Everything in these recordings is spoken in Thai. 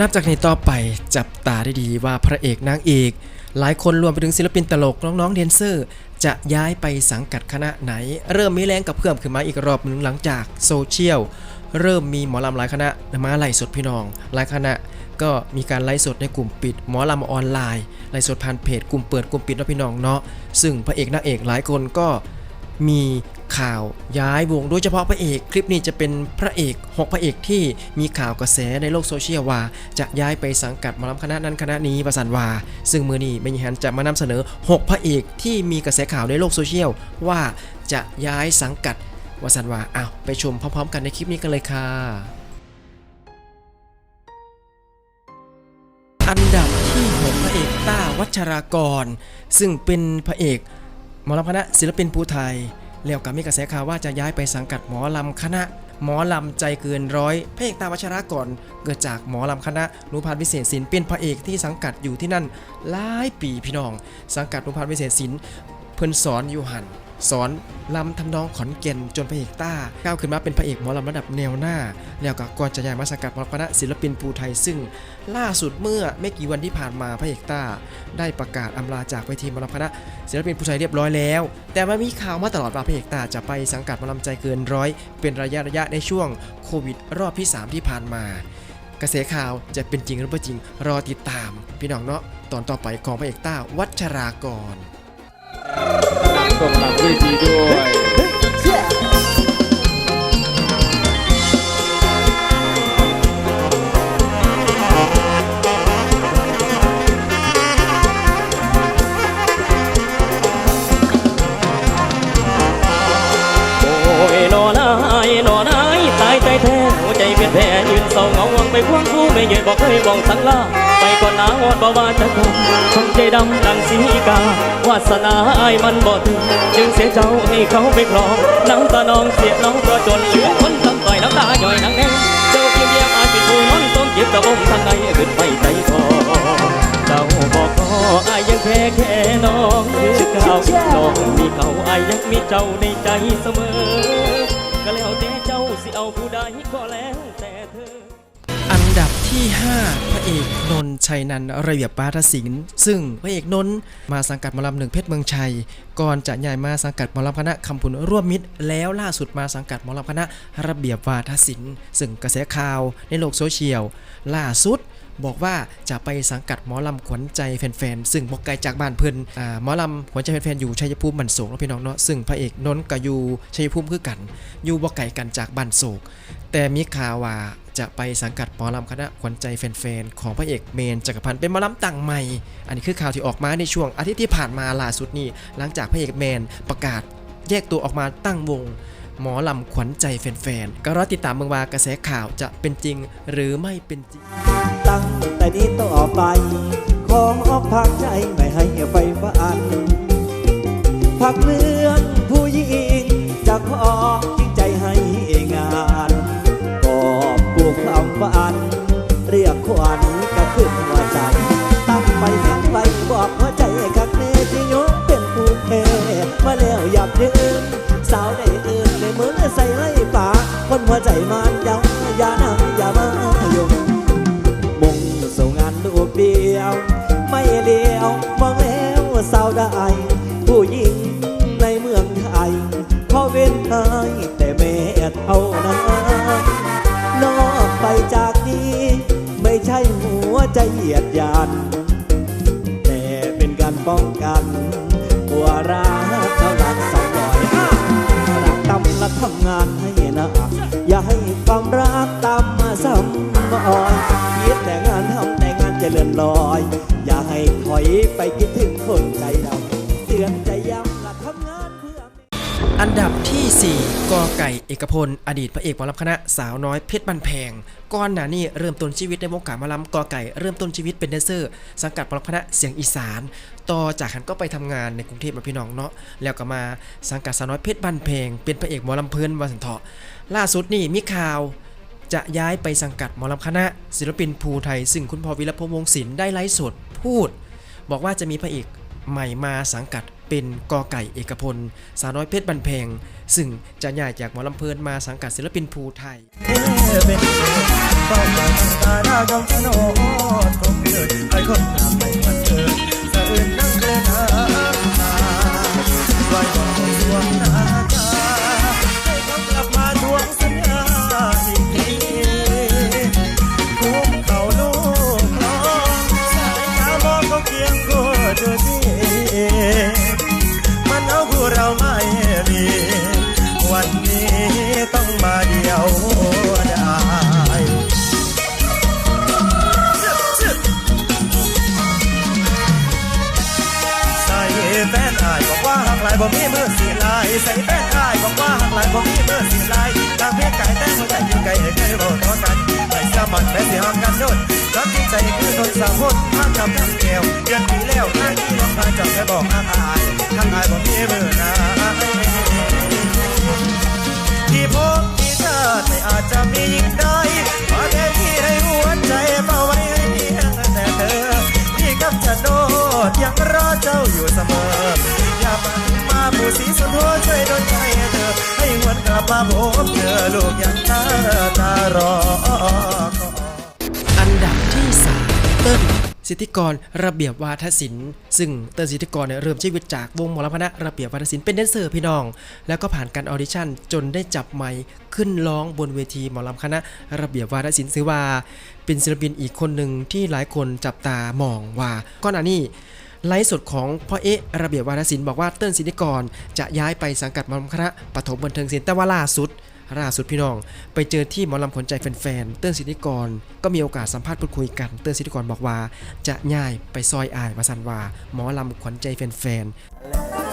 นับจากนี้ต่อไปจับตาได้ดีว่าพระเอกนางเอก หลายคนรวมไปถึงศิลปินตลกน้องๆเดนเซอร์ จะย้ายไปสังกัดคณะไหน เริ่มมีแรงกับเพื่อมขึ้นมาอีกรอบหนึ่งหลังจากโซเชียลเริ่มมีหมอลำหลายคณะมาไล่สดพี่น้อง หลายคณะก็มีการไล่สดในกลุ่มปิด หมอลำออนไลน์ไล่สดผ่านเพจกลุ่มเปิดกลุ่มปิดนะพี่น้องเนาะซึ่งพระเอกนางเอกหลายคนก็มี ข่าวย้ายวงโดยเฉพาะพระเอกคลิปนี้จะเป็นพระเอก6พระเอกที่มีข่าวกระแสในโลกโซเชียลว่า จะย้ายไปสังกัดมอลำคณะนั้นคณะนี้ประสันวาซึ่งมือนี้เมยิฮันจะมานำเสนอ 6 พระเอกที่มีกระแสข่าวในโลกโซเชียลว่าจะย้ายสังกัดวสันวาอ้าวไปชมพร้อม ๆ กันในคลิปนี้กันเลยค่ะ อันดับที่6พระเอกต้าวัชรากร ซึ่งเป็นพระเอกมอลำคณะศิลปินภูไทย แล้วก็มีกระแสข่าวว่าจะย้ายไปสังกัดหมอลำคณะ หมอลำใจเกินร้อยพระเอกตาวัชราก่อน เกิดจากหมอลำคณะนุพันธ์วิเศษศิลป์เป็นพระเอกที่สังกัดอยู่ที่นั่นหลายปีพี่น้อง สังกัดนุพันธ์วิเศษศิลป์เพิ่นสอนอยู่หัน สอนลำทำนองขอนแก่นจนพระเอกต้าก้าวขึ้นมาเป็นพระเอกหมอลำระดับแนวหน้า แล้วก็ก่อนจะย้ายมาสังกัดมอลำคณะศิลปินภูไทยซึ่ง ล่าสุดเมื่อไม่กี่วันที่ผ่านมาพระเอกต้า ได้ประกาศอำลาจากเวทีมอลำคณะศิลปินผู้ชายเรียบร้อยแล้ว แต่มันมีข่าวมาตลอดว่าพระเอกต้าจะไปสังกัดมอลำใจเกินร้อยเป็นระยะระยะในช่วงโควิด รอบที่ 3 ที่ผ่านมากระแสข่าวจะเป็นจริงหรือไม่จริงรอติดตาม พี่น้องเนาะตอนต่อไปของพระเอกต้าวัชรากร ตรงหลังเวทีด้วยโอ้ยนอนายนอนายตายใจแท้หัวใจเป็นแผลยืนเศร้าเหงาวัง ไปควงคู่ไม่เยยบอกเคยบอกสังลาไปก่อนหนาวอนบ่ว่าจะกำคนใจดำดังสีกาวาสนาอายมันบ่ถึงจึงเสียเจ้าให้เขาไปครองน้ำตาน้องเสียน้องเพราะจนเหลือคนทำต่อยน้ำตาหย่อยนังแน่เจ้าเพียงเยี่ยมอายเป็นผู้นอนต้องเก็บตะบงทางในขึ้นไปใจคอเจ้าบอกก็อายยังแพ้แค่น้องคือเก่าน้องมีเขาอายยังมีเจ้าในใจเสมอก็แล้วแต่เจ้าสิเอาผู้ใดก็แล้วแต่เธอ ที่ 5 พระเอกนนชัยนันระเบียบปาทศิลป์ซึ่งพระเอกนนมาสังกัดมอลำหนึ่งเพชรเมืองชัย ก่อนจะย้ายมาสังกัดมอลำคณะคำพุนร่วมมิตร แล้วล่าสุดมาสังกัดมอลำคณะระเบียบวาทศิลป์ซึ่งกระแสข่าวในโลกโซเชียลล่าสุด บอกว่าจะไปสังกัดหมอลำขวัญใจแฟนๆ ซึ่งบอกไกลจากบ้านเพิ่นอ่าหมอลำขวัญใจแฟนๆ อยู่ชัยภูมิบันโศกเนาะพี่น้องเนาะ ซึ่งพระเอกนนท์ก็อยู่ชัยภูมิคือกัน อยู่บ่ไกลกันจากบ้านโศก แต่มีข่าวว่าจะไปสังกัดหมอลำคณะขวัญใจแฟนๆ ของพระเอกเมนจักรพันธ์เป็นหมอลำต่างใหม่ อันนี้คือข่าวที่ออกมาในช่วงอาทิตย์ที่ผ่านมาล่าสุดนี้ หลังจากพระเอกเมนประกาศแยกตัวออกมาตั้งวง หมอลำขวัญใจแฟนๆ ก็รอติดตามเมืองว่ากระแสข่าวจะเป็นจริงหรือไม่เป็นจริง ตั้งแต่นี้ต่อไป ขอพักใจไม่ให้ไฟฝัน พักเรื่องผู้หญิงจะขอจริงใจให้งานกอบกูความฝัน เรียกขวัญก็ขึ้นหัวใจ ตั้งไปตั้งไปบอกหัวใจคักเน่ที่ยกเป็นผู้แพ้มาแล้วหยับยืนสาวได้อื่นใน มือใส่ให้ปากคนหัวใจมันยังอย่านั่งอย่ามายุ่งมุ่งสู่งานลูกเดียว ไม่เลี้ยวมองแล้วสาวได้ผู้หญิงในเมืองไทยขอเว้นให้แต่แม่เท่านั้นนอกไปจากนี้ ไม่ใช่หัวใจเหยียดยาน ลอย อย่าให้ถอยไปคิดถึงคนใจดำเตือนใจย้ำละทำงานเพื่อ อันดับที่ 4 กอไก่เอกพล อดีตพระเอกหมอลำคณะสาวน้อยเพชรบันแพงก่อนหนานี้เริ่มต้นชีวิตในวงการหมอลำกอไก่เริ่มต้นชีวิตเป็นแดนเซอร์ สังกัดหมอลำคณะเสียงอีสาน ต่อจากนั้นก็ไปทำงานในกรุงเทพมาพี่น้องเนาะแล้วก็มาสังกัดสาวน้อยเพชรบันแพง เป็นพระเอกหมอลำเพลินวันสันเถาะล่าสุดนี่มีข่าว จะย้ายไปสังกัดหมอลำคณะ ศิลปินภูไทย ซึ่งคุณพ่อวิรพงษ์วงศิลป์ได้ไลฟ์สดพูด บอกว่าจะมีพระเอกใหม่มาสังกัดเป็นกอไก่เอกพล สาวน้อยเพชรบันแพงซึ่งจะย้ายจากหมอลำเพลินมาสังกัดศิลปินภูไทยเป็นเฝ้าปล่อนดวงตา นรักที่ใจคือโดนสาวพดห้ามจำทั้งแก้วเดือนปีแล้วหน้าที่ลองพาจับแค่บอกหักอายหักอายบ่มีมือนาที่พบที่ชาติไม่อาจจะมียิ่งได้มาแค่ที่ให้หัวใจเฝ้าไว้ให้เพียงแต่เธอที่กับจะโดดยังรอเจ้าอยู่เสมอ อย่ามามาผู้สีสุดหัวช่วยดนใจเธอ ให้หวนกลับมาพบเธอลูกยังตาตารอ สิทธิกรระเบียบวาทศิลป์ซึ่งเติ้ลสิทธิกรเนี่ยเริ่มชีวิตจากวงหมอลำคณะระเบียบวาทศิลป์เป็นแดนเซอร์พี่น้อง แล้วก็ผ่านการออดิชั่นจนได้จับไมค์ขึ้นร้องบนเวทีหมอลำคณะระเบียบวาทศิลป์ถือว่า เป็นศิลปินอีกคนหนึ่งที่หลายคนจับตามองว่าก่อนหน้านี้ไลฟ์สดของพ่อเอ๊ะระเบียบวาทศิลป์บอกว่าเติ้ลสิทธิกรจะย้ายไปสังกัดมอลำคณะปฐมบันเทิงศิลป์แต่ว่าล่าสุด ล่าสุดพี่น้อง ไปเจอที่หมอลำขนใจแฟนๆเติ้ลสิทธิกร ก็มีโอกาสสัมภาษณ์พูดคุยกัน เติ้ลสิทธิกรบอกว่า จะย้ายไปซอยอายมาสันว่าหมอลำขวัญใจแฟนๆ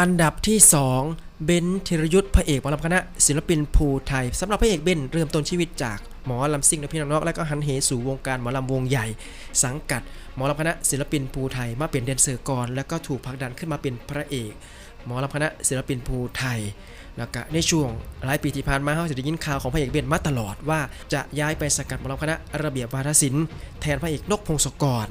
อันดับที่ 2 เบนซ์ธีรยุทธ์พระเอกหมอลำคณะศิลปินภูไทยสำหรับพระเอกเบนเริ่มต้นชีวิตจากหมอลำซิ่งและพี่น้องแล้วก็หันเหสู่วงการหมอลำวงใหญ่ สังกัดหมอลำคณะศิลปินภูไทยมาเป็นแดนเซอร์ก่อน แล้วก็ถูกผลักดันขึ้นมาเป็นพระเอกหมอลำคณะศิลปินภูไทยแล้วก็ในช่วงหลายปีที่ผ่านมาเราจะได้ยินข่าวของพระเอกเบนมาตลอดว่าจะย้ายไปสังกัดหมอลำคณะระเบียบวาทศิลป์แทนพระเอกนกพงศกร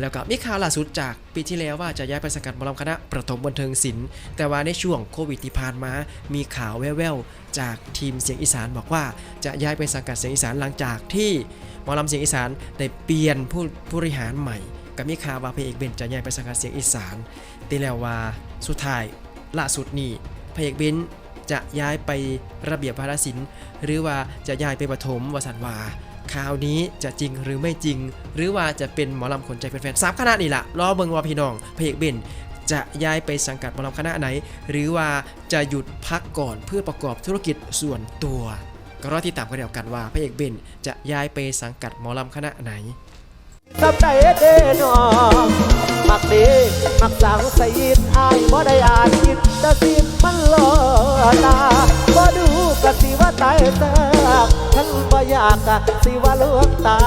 แล้วก็มีข่าวล่าสุดจากปีที่แล้วว่าจะย้ายไปสังกัดมอลำคณะประถมบันเทิงศิลป์แต่ว่าในช่วงโควิดที่ผ่านมา มีข่าวแว่วๆจากทีมเสียงอีสานบอกว่าจะย้ายไปสังกัดเสียงอีสานหลังจากที่มอลำเสียงอีสานได้เปลี่ยนผู้ผู้บริหารใหม่ก็มีข่าวว่าพระเอกเบนจะย้ายไปสังกัดเสียงอีสานแต่แล้วว่าสุดท้ายล่าสุดนี้พระเอกเบนจะย้ายไประเบียบวาทศิลป์หรือว่าจะย้ายไปประถมวสันวา ข่าวนี้จะจริงหรือไม่จริง หรือว่าจะเป็นหมอลำคนใจแฟนๆสามคณะนี่แหละรอเบิงว่าพี่น้องพระเอกเบนจะย้ายไปสังกัดหมอลำคณะไหน หรือว่าจะหยุดพักก่อนเพื่อประกอบธุรกิจส่วนตัวก็รอที่ตามกันเดียวกันว่าพระเอกเบนจะย้ายไปสังกัดหมอลำคณะไหนสำได้เดนอมักเดมักสังสยิดอายบ่ได้อ่านคิดแต่สิมันหลอตาบ่ดูกะสิว่าตายแตก ฉันบ่อยากกะสิว่าลวงตา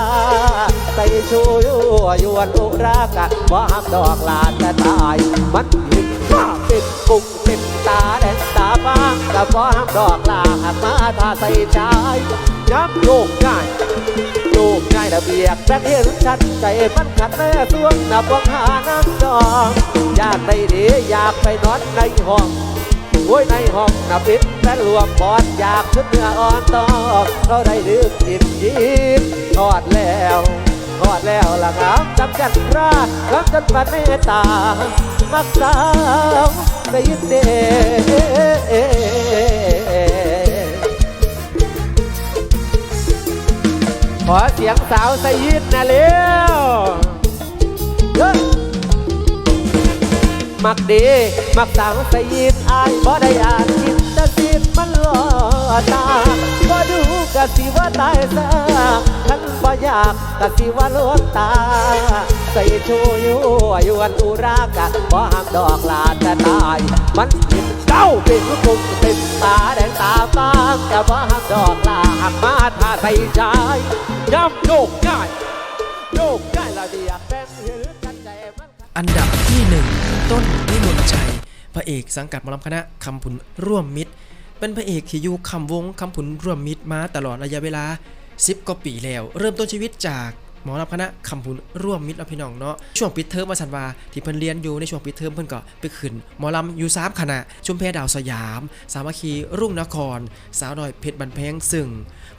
ใส่ชูยั่วยวนอุรากะบ่หักดอกลานแต่ตาย มันเห็นว่าเป็นปุกเป็นตาแดงตาบางกะบ่หักดอกลาหักมาถ้าใส่ใจย้ำโยกง่ายลูกง่ายระเบียบแต่เห็นชัดใจมันขัดแม่สวงนับวังหาน้ำจองอยากไปดีอยากไปนอนในห้อง โอ้ยในห้องนับปิดและรวมบอดอยากชุดเนื้ออ่อนตอกเขาได้ดึกอิ่มยิ้มทอดแล้วทอดแล้วละงามจำจันทรารับจันปันเมตตา มักสาวได้ยินเดขอเสียงสาวสยินนะเร็วเฮ้ย มักดีมักสาวสยินอายบ่ได้อ่านคิดแต่สินมันหลอตาบ่ดูกะสิว่าตายซะคันบ่อยากกะสิว่าลวงตา ใส่ชูอยู่อยู่วันอุรากะบ่ห้ามดอกลาจะตาย มันเป็นเก้าเป็นกุมเป็นตาแดงตาบางแต่บ่ห้ามดอกลาหักมาถ้าใส่ใจย้ำโยกง่ายโยกง่ายละเดียแป้งหือกันใจมัน อันดับที่หนึ่งต้นวิมลชัย พระเอกสังกัดมอลำคณะคำผุนร่วมมิตร เป็นพระเอกที่อยู่คำวงคำผุนร่วมมิตรมาตลอดระยะเวลา 10กว่าปีแล้ว เริ่มต้นชีวิตจากหมอลำคณะคำผุนร่วมมิตรแล้วพี่น้องเนาะช่วงปิดเทอมมาสันวาที่เพิ่นเรียนอยู่ในช่วงปิดเทอมเพิ่นก็ไปขึ้นหมอลำอยู่สามคณะชุมแพดาวสยาม สามัคคีรุ่งนคร สาวน้อยเพชรบันแพงซึ่ง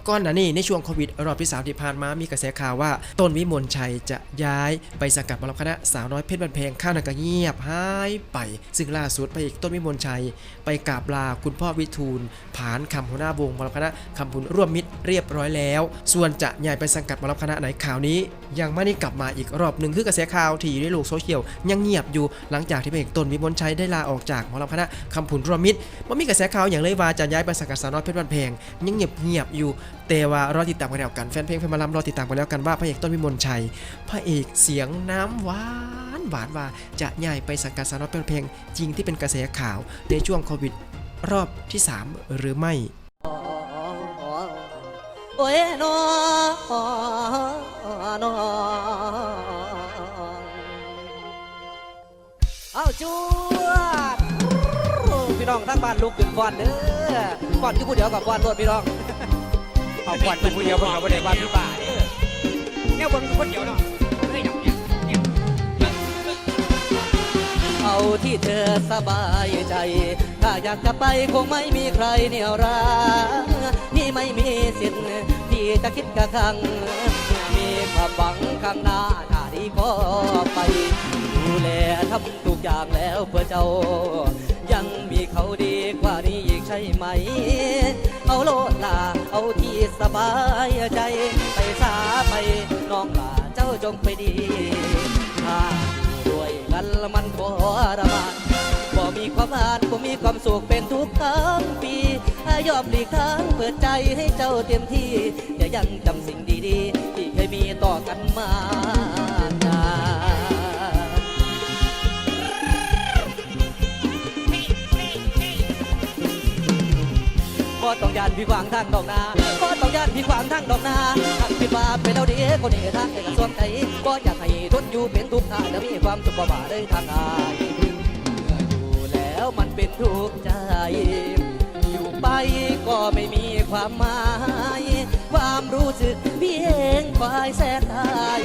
ก่อนหน้านี้ในช่วงโควิดรอบที่3ที่ผ่านมามีกระแสข่าวว่าต้นวิมลชัยจะย้ายไปสังกัดมอลำคณะสาวน้อยเพชรบันเพงข้าวหนังก็เงียบหายไป ซึ่งล่าสุดพระเอกต้นวิมลชัย ไปกราบลาคุณพ่อวิทูลผานคำหัวหน้าวงมอลำคณะคำพุนร่วมมิตรเรียบร้อยแล้ว ส่วนจะย้ายไปสังกัดมอลำคณะไหนข่าวนี้ ยังไม่ได้กลับมาอีกรอบหนึ่งคือกระแสข่าวที่อยู่ในโลกโซเชียลยังเงียบอยู่หลังจากที่พระเอกต้นวิมลชัยได้ลาออกจากมอลำคณะคำพุนร่วมมิตรมันมีกระแสข่าวอย่างเลยว่าจะย้ายไปสังกัดสาวน้อยเพชรบันเพงยังเงียบเงียบอยู่ แต่ว่ารอติดตามกันแล้วกันแฟนเพลงแฟนหมอลำรอติดตามกันแล้วกันว่าพระเอกต้นวิมลชัย พระเอกเสียงน้ำหวานหวานว่าจะย้ายไปสังกัดสาวน้อยเพชรบันเพลงจริงที่เป็นกระแสข่าวในช่วงโควิดรอบที่ 3 หรือไม่โอ้ยนอน้องเอาจวดพี่น้องทั้งบ้านลุกขึ้นก่อนเด้อก่อนที่ผู้เดียวกับก่อนรถพี่น้อง เอาควันเป็นผู้เดียวเพิ่นก็บ่ได้บ้านที่บ้าเนี่ยเบิ่งคนเดียวเนาะเฮ้ยเนี่ยเนี่ยเอาที่เธอสบายใจ ถ้าอยากจะไปคงไม่มีใครเหนี่ยวรักนี่ไม่มีสิทธิ์ที่จะคิดกระคัง มีความหวังข้างหน้าถ้าดีก็ไป ดูแลทำทุกอย่างแล้วเพื่อเจ้า ยังมีเขาดีกว่านี้อีกใช่ไหม เอาโลดลาเอาที่สบายใจไปสาไปน้องลาเจ้าจงไปดีถ้าอยู่ด้วยกันล้วมันทรมานบ่มีความอ่านบ่มีความสุขเป็นทุกทั้งปียอมหลีกทางเปิดใจให้เจ้าเต็มที่อย่ายังจำสิ่งดีๆ ที่เคยมีต่อกันมา ต้องยานพี่ขวางทางดอกนาก็ต้องยานพี่ขวางทางดอกนาทางคิดว่าเป็นเอาดีคนนี้ทางในกระทรวงใจก็อยากให้ทนอยู่เป็นทุกข์ท่าจะมีความสุขบ่าได้ทางอายอยู่แล้วมันเป็นทุกข์ใจ อยู่ไปก็ไม่มีความหมาย ความรู้สึกพี่เองฝ่ายแสนตาย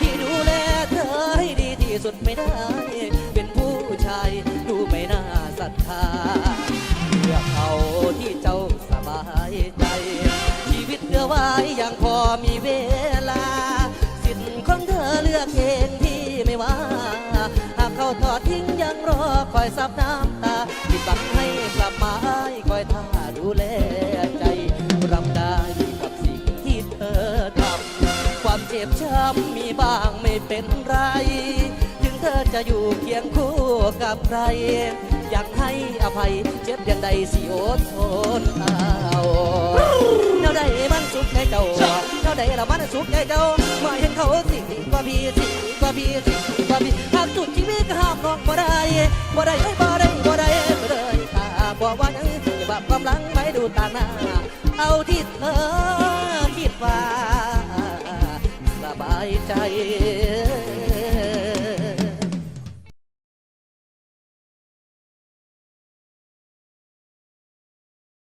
ที่ดูแลเธอให้ดีที่สุดไม่ได้ เป็นผู้ชายดูไม่น่าศรัทธาเลือกเอาที่เจ้าายใจ ชีวิตเหลือไว้ยังพอมีเวลา สิทธิ์ของเธอเลือกเองที่ไม่ว่า หากเขาทอดทิ้งยังรอคอยซับน้ำตาที่บังให้กลับมาคอยท่าดูแลใจรับได้กับสิ่งที่เธอทำความเจ็บช้ำมีบ้างไม่เป็นไร ถึงเธอจะอยู่เคียงคู่กับใคร ยังให้อภัย เจ็บยังใดสิอดทนเอาเท่าใดมันสุขใจเจ้าเท่าใดละมันสุขใจเจ้าเมื่อเห็นเขาสิกว่าพี่สิกว่าพี่สิกว่าพี่หากสุดชีวิตก็ห้ามน้องบ่ได้บ่ได้บ่ได้บ่ได้บ่ได้ถ้าบอกว่ายังจะบับกำลังไปดูต่างหน้า เอาที่เธอคิดว่าสบายใจ